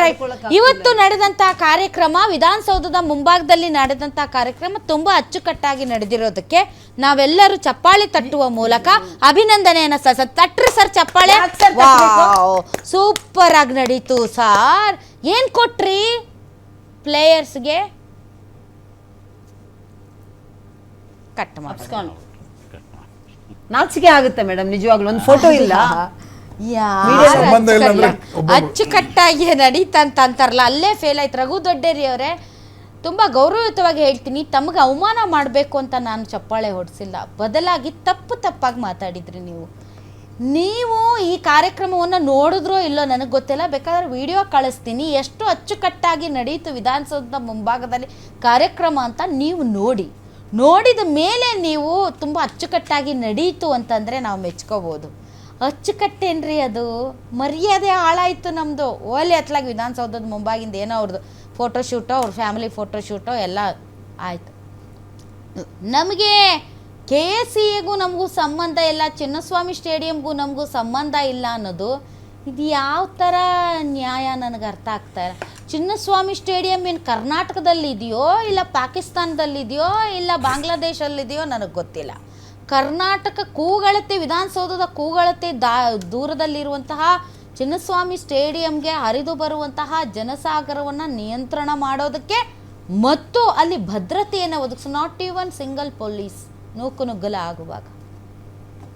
Right ಇವತ್ತು ನಡೆದಂತಹ ಕಾರ್ಯಕ್ರಮ ವಿಧಾನಸೌಧದ ಮುಂಭಾಗದಲ್ಲಿ ನಡೆದಂತಹ ಕಾರ್ಯಕ್ರಮ ತುಂಬಾ ಅಚ್ಚುಕಟ್ಟಾಗಿ ನಡೆದಿರೋದಕ್ಕೆ ನಾವೆಲ್ಲರೂ ಚಪ್ಪಾಳೆ ತಟ್ಟುವ ಮೂಲಕ ಅಭಿನಂದನೆಯನ್ನ ಸ ಸ- ತಟ್ರಿ ಸರ್ ಚಪ್ಪಾಳೆ? ಸೂಪರ್ ಆಗಿ ನಡೀತು ಸಾರ್. ಏನ್ ಕೊಟ್ರಿ ಪ್ಲೇಯರ್ಸ್ಗೆ? ಕಟ್. ನಾಚಿಕೆ ಆಗುತ್ತೆ ಮೇಡಮ್ ನಿಜವಾಗ್ಲೂ. ಒಂದು ಫೋಟೋ ಇಲ್ಲ. ಸಂಬಂಧ ಇಲ್ಲ ಅಂದ್ರೆ ಅಚ್ಚುಕಟ್ಟಾಗಿ ನಡೀತಂತ ಅಂತಾರಲ್ಲ ಅಲ್ಲೇ ಫೇಲ್ ಆಯ್ತು. ರಘು ದೊಡ್ಡೇರಿ ಅವರೇ ತುಂಬಾ ಗೌರವಯುತವಾಗಿ ಹೇಳ್ತೀನಿ ತಮಗೆ ಅವಮಾನ ಮಾಡಬೇಕು ಅಂತ ನಾನು ಚಪ್ಪಾಳೆ ಹೊಡಿಸಿಲ್ಲ. ಬದಲಾಗಿ ತಪ್ಪು ತಪ್ಪಾಗಿ ಮಾತಾಡಿದ್ರಿ ನೀವು. ನೀವು ಈ ಕಾರ್ಯಕ್ರಮವನ್ನು ನೋಡಿದ್ರೋ ಇಲ್ಲೋ ನನಗೆ ಗೊತ್ತಿಲ್ಲ ಬೇಕಾದ್ರೆ ವಿಡಿಯೋ ಕಳಿಸ್ತೀನಿ. ಎಷ್ಟು ಅಚ್ಚುಕಟ್ಟಾಗಿ ನಡೀತು ವಿಧಾನಸೌಧದ ಮುಂಭಾಗದಲ್ಲಿ ಕಾರ್ಯಕ್ರಮ ಅಂತ ನೀವು ನೋಡಿ. ನೋಡಿದ ಮೇಲೆ ನೀವು ತುಂಬ ಅಚ್ಚುಕಟ್ಟಾಗಿ ನಡೀತು ಅಂತಂದರೆ ನಾವು ಮೆಚ್ಕೋಬೋದು. ಅಚ್ಚುಕಟ್ಟೇನ್ರಿ ಅದು? ಮರ್ಯಾದೆ ಹಾಳಾಯಿತು ನಮ್ಮದು ಓಲಿ ಹತ್ಲಾಗಿ ವಿಧಾನಸೌಧದ ಮುಂಬಾಗಿಂದ ಏನೋ ಅವ್ರದ್ದು ಫೋಟೋಶೂಟೋ ಅವ್ರ ಫ್ಯಾಮಿಲಿ ಫೋಟೋಶೂಟೋ ಎಲ್ಲ ಆಯಿತು. ನಮಗೆ ಕೆ ಎಸ್ ಸಿ ಎಗೂ ನಮಗೂ ಸಂಬಂಧ ಇಲ್ಲ, ಚಿನ್ನಸ್ವಾಮಿ ಸ್ಟೇಡಿಯಂಗೂ ನಮಗೂ ಸಂಬಂಧ ಇಲ್ಲ ಅನ್ನೋದು ಇದು ಯಾವ ಥರ ನ್ಯಾಯ ನನಗೆ ಅರ್ಥ ಆಗ್ತಾ ಇಲ್ಲ. ಚಿನ್ನಸ್ವಾಮಿ ಸ್ಟೇಡಿಯಂ ಏನು ಕರ್ನಾಟಕದಲ್ಲಿದೆಯೋ ಇಲ್ಲ ಪಾಕಿಸ್ತಾನದಲ್ಲಿದೆಯೋ ಇಲ್ಲ ಬಾಂಗ್ಲಾದೇಶಲ್ಲಿದೆಯೋ ನನಗೆ ಗೊತ್ತಿಲ್ಲ. ಕರ್ನಾಟಕ ಕೂಗಳತೆ, ವಿಧಾನಸೌಧದ ಕೂಗಳತೆ ದಾ, ದೂರದಲ್ಲಿರುವಂತಹ ಚಿನ್ನಸ್ವಾಮಿ ಸ್ಟೇಡಿಯಂಗೆ ಹರಿದು ಬರುವಂತಹ ಜನಸಾಗರವನ್ನು ನಿಯಂತ್ರಣ ಮಾಡೋದಕ್ಕೆ ಮತ್ತು ಅಲ್ಲಿ ಭದ್ರತೆಯನ್ನು ಒದಗಿಸ. ನಾಟ್ ಈವನ್ ಸಿಂಗಲ್ ಪೊಲೀಸ್ ನೂಕು ನುಗ್ಗಲ ಆಗುವಾಗ